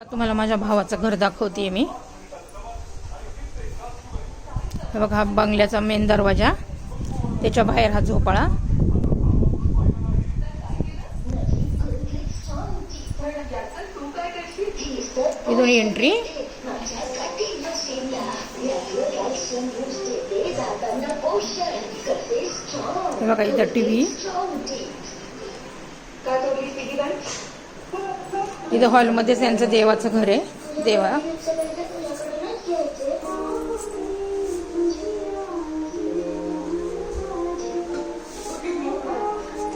तुम्हाला माझ्या भावाचं घर दाखवते मी. हे बघा हा बंगल्याचा मेन दरवाजा. त्याच्या बाहेर हा झोपाळा. इथून एंट्री हे बघा इथं टी व्ही इथं हॉलमध्येच त्यांचं देवाचं घर आहे. देवा.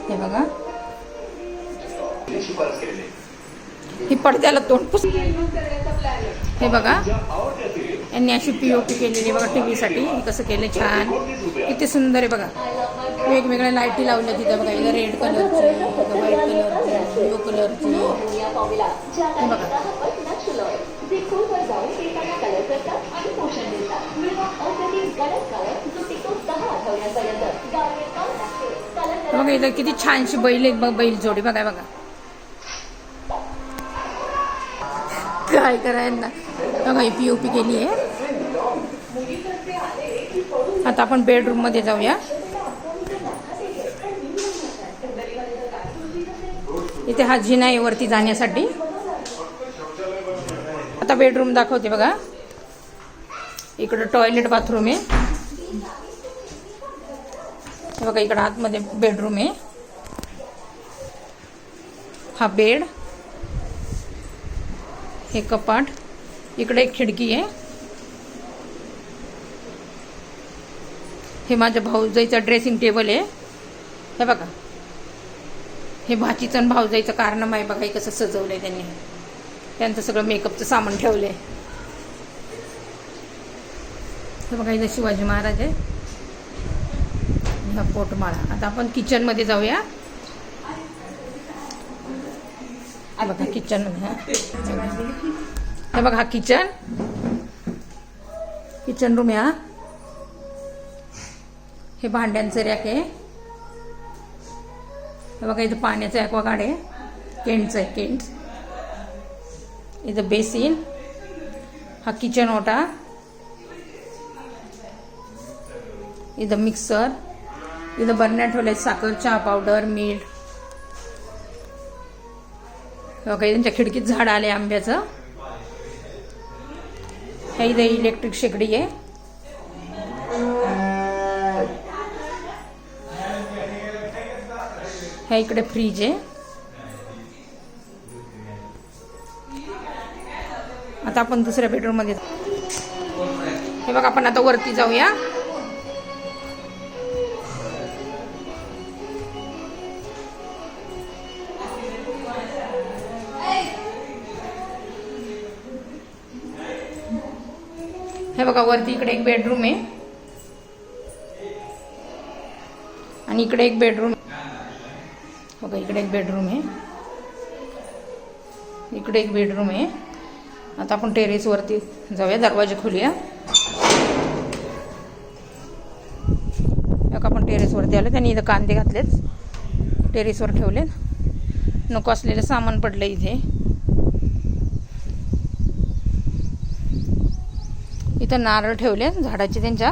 हे बघा. ही पडद्याला तोंड पुस हे बघा. यांनी अशी पी ओ पी केलेली बघा टी व्हीसाठी कसं केलं छान. किती सुंदर आहे बघा. वेगवेगळ्या लाईटी लावल्या तिथं बघा. इथं रेड कलरची इथं व्हाईट कलरची ब्ल्यू कलरची हे बघा. बघा इथं किती छानशी बैल आहेत बघ बैल जोडी बघा बघा. काय करायला बघा ही पीओपी केली आहे. आता आपण बेडरूममध्ये जाऊया. इथे हा जिना आहे वरती जाण्यासाठी. आता बेडरूम दाखवते बघा. इकडं टॉयलेट बाथरूम आहे. बघा इकडं आतमध्ये बेडरूम आहे. हा बेड हे कपाट. इकडे एक खिडकी आहे. हे माझ्या भाऊजाईचं ड्रेसिंग टेबल आहे. हे बघा. हे भाचीचं आणि भाऊजाईचं कारण आहे बघा हे कसं सजवलंय त्यांनी. त्यांचं सगळं मेकअपचं सामान ठेवलंय. हे बघा इथं शिवाजी महाराज आहे. हा पोटमाळा. आता आपण किचनमध्ये जाऊया हा बघा किचन हे. बघा किचन किचन रूम या हे. भांड्यांचं रॅक आहे. हे बघा इथं पाण्याचं ॲक्वागार्ड आहे. केंटचं आहे केंट इथं बेसिन हा किचन ओटा इथं मिक्सर इथं बरण्या ठेवले साखर चहा पावडर मीठ काही बघा त्यांच्या खिडकीत झाड आले आंब्याचं. ह्या इथं इलेक्ट्रिक शेगडी आहे. ह्या इकडे फ्रीज आहे. आता आपण दुसऱ्या बेडरूममध्ये हे बघ आपण आता वरती जाऊया. हे बघा वरती इकडे एक बेडरूम आहे. आणि इकडे एक बेडरूम बघा इकडे एक बेडरूम आहे. इकडे एक बेडरूम आहे. आता आपण टेरेसवरती जाऊया दरवाजे खोलूया. बघा आपण टेरेसवरती आलो त्यांनी इथं कांदे घातलेत. टेरेसवर ठेवले नको असलेलं सामान पडलं इथे. इथं नारळ ठेवले झाडाचे त्यांच्या.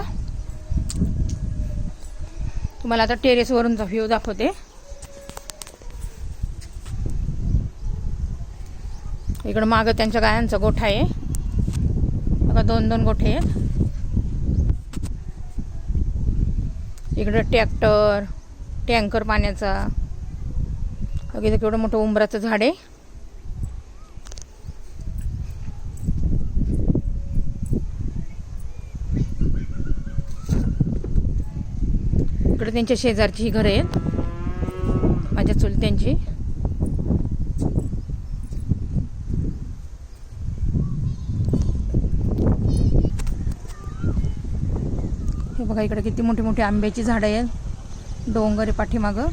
तुम्हाला आता टेरेसवरून व्ह्यू दाखवते. इकडं मागं त्यांच्या गायांचा गोठा आहे. बघा दोन दोन गोठे आहेत. इकडं ट्रॅक्टर टँकर पाण्याचा. बघा इथं केवढं मोठं उंबराचं झाड आहे. इकडे त्यांच्या शेजारची ही घरं आहेत. माझ्या चुलत्यांची हे बघा इकडे किती मोठी मोठी आंब्याची झाडं आहेत. डोंगर आहे पाठीमागं.